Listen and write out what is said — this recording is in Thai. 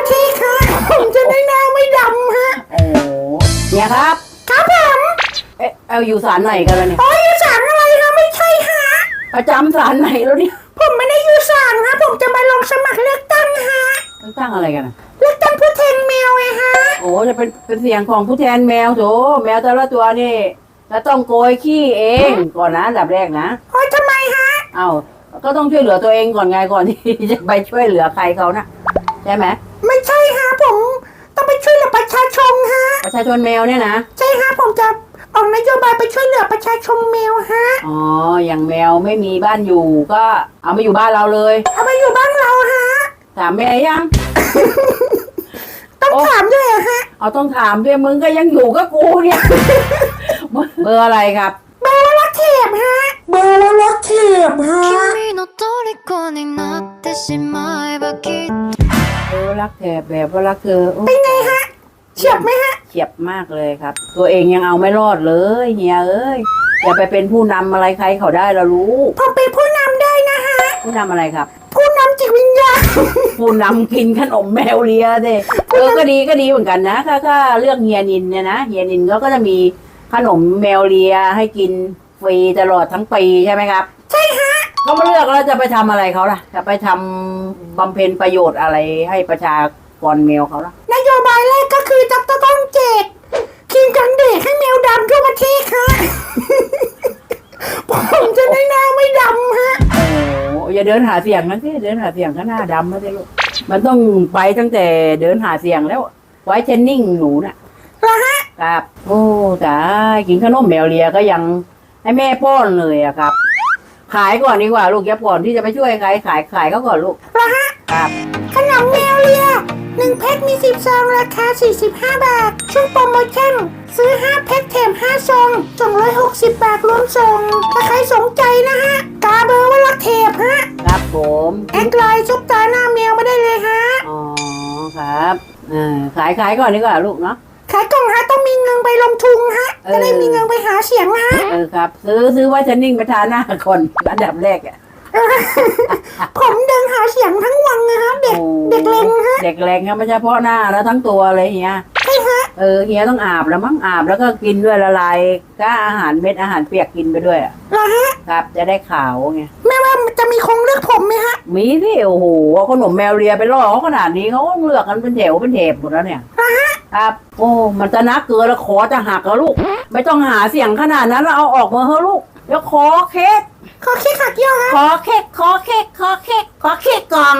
ประเทศค่ะ ผมจะได้หน้าไม่ดำฮะ โอ้เนี่ยครับ ครับผมเอ๊ะเอาอยู่ศาลไหนกันแล้วเนี่ยอ๋ออยู่ศาลอะไรคะไม่ใช่ฮะ ประจำศาลไหนแล้วเนี่ยผมไม่ได้อยู่ศาลฮะ ผมจะมาลงสมัครเลือกตั้งฮะ เลือกตั้งอะไรกันอะเลือกตั้งผู้แทนแมวไงฮะ โอ้จะเป็นเป็นเสียงของผู้แทนแมวโถแมวแต่ละตัวนี่แล้วต้องโกยขี้เองก่อนนะอันดับแรกนะ โอ้ยทำไมฮะ เอ้าก็ต้องช่วยเหลือตัวเองก่อนไงก่อนที่จะไปช่วยเหลือใครเขานะใช่ไหม ประชาชนแมวเนี่ยนะ ใช่ค่ะผมจะออกนโยบายไปช่วยเหลือประชาชนแมวฮะ อ๋อ อย่างแมวไม่มีบ้านอยู่ก็เอามาอยู่บ้านเราเลย เอามาอยู่บ้านเราฮะ ถามแม่ยัง ต้องถามด้วยฮะ เอาต้องถามด้วยมึงก็ยังอยู่ก็กูเนี่ย เบอร์อะไรครับเบอร์รักเทียบฮะเบอร์รักเทียบฮะเบอร์รักแถบแบบว่ารักเธอเป็นไงฮะเฉียบไหมฮะ เฉียบมากเลยครับ ตัวเองยังเอาไม่รอดเลยเฮียเอ้ยอย่าไปเป็นผู้นำอะไรใครเขาได้เรารู้ ผมเป็นผู้นำได้นะฮะ ผู้นำอะไรครับ ผู้นำจิตวิญญาณ ผู้นำกินขนมแมวเลียเด้เออก็ดีก็ดีเหมือนกันนะถ้าถ้าเลือกเฮียนินเนี่ยนะเฮียนินเขาก็จะมีขนมแมวเลียให้กินฟรีตลอดทั้งปีใช่ไหมครับ ใช่ฮะเขามาเลือกแล้วจะไปทำอะไรเขาล่ะ จะไปทำบำเพ็ญประโยชน์อะไรให้ประชากรแมวเขาล่ะ นโยบายแรก ก็คือจะต้องแจกครีมกันแดดให้แมวดำทั่วประเทศฮะผมจะได้หน้าไม่ดำฮะ โอ้อย่าเดินหาเสียงนะสิเดินหาเสียงก็หน้าดำนะสิลูกมันต้องไปตั้งแต่เดินหาเสียงแล้ว ไว้เทรนนิ่งหนูน่ะเหรอฮะครับโอ้ตายกินขนมแมวเลียก็ยังให้แม่ป้อนเลยอะครับ ขายก่อนดีกว่าลูกอย่าก่อนที่จะไปช่วยใครขายขายเขาก่อนลูกเหรอฮะครับขนมแมวเลีย หนึ่งแพ็คมีสิบซอง ราคา 45 บาท ช่วงโปรโมชั่น ซื้อ 5 แพ็คแถม 5 ซอง 260 บาทรวมส่ง ถ้าใครสนใจนะฮะ กาเบอร์ว่าลักเทปฮะ ครับผม แอดไลน์ซุปตาหน้าแมวมาได้เลยฮะ อ๋อครับเออขายขายก่อนดีกว่าลูกเนาะ ขายกล่องฮะต้องมีเงินไปลงทุนฮะเออ จะได้มีเงินไปหาเสียงนะฮะ เออครับ ซื้อซื้อไว้เทรนนิ่งไปทาหน้าคนอันดับแรกอะ ผมเดินหาเสียงทั้งวันนะครับเด็กโอ้เด็กเล็งฮะเด็กแรงครับไม่ใช่เพราะหน้าแล้วทั้งตัวเลยเฮียใช่ฮะเออเฮียต้องอาบแล้วมั้งอาบแล้วก็กินด้วยละลายก็อาหารเม็ดอาหารเปียกกินไปด้วยอะเหรอฮะครับ จะได้ขาวไงไม่ว่าจะมีคงเลือกผมไหมฮะ มีที่โอ้โหเอาขนมแมวเลียไปล่อเขาขนาดนี้เขาเลือกกันเป็นแถวเป็นเทปหมดแล้วเนี่ยเหรอฮะครับโอ้มันจะนักเกินแล้วขอจะหักแล้วลูก ไม่ต้องหาเสียงขนาดนั้นแล้วเอาออกมาเถอะลูกเดี๋ยวขอเค้ก ขอคิดขัดเยี่ยวฮะขอเค้กขอเค้กขอเค้กขอเค้กกล่อง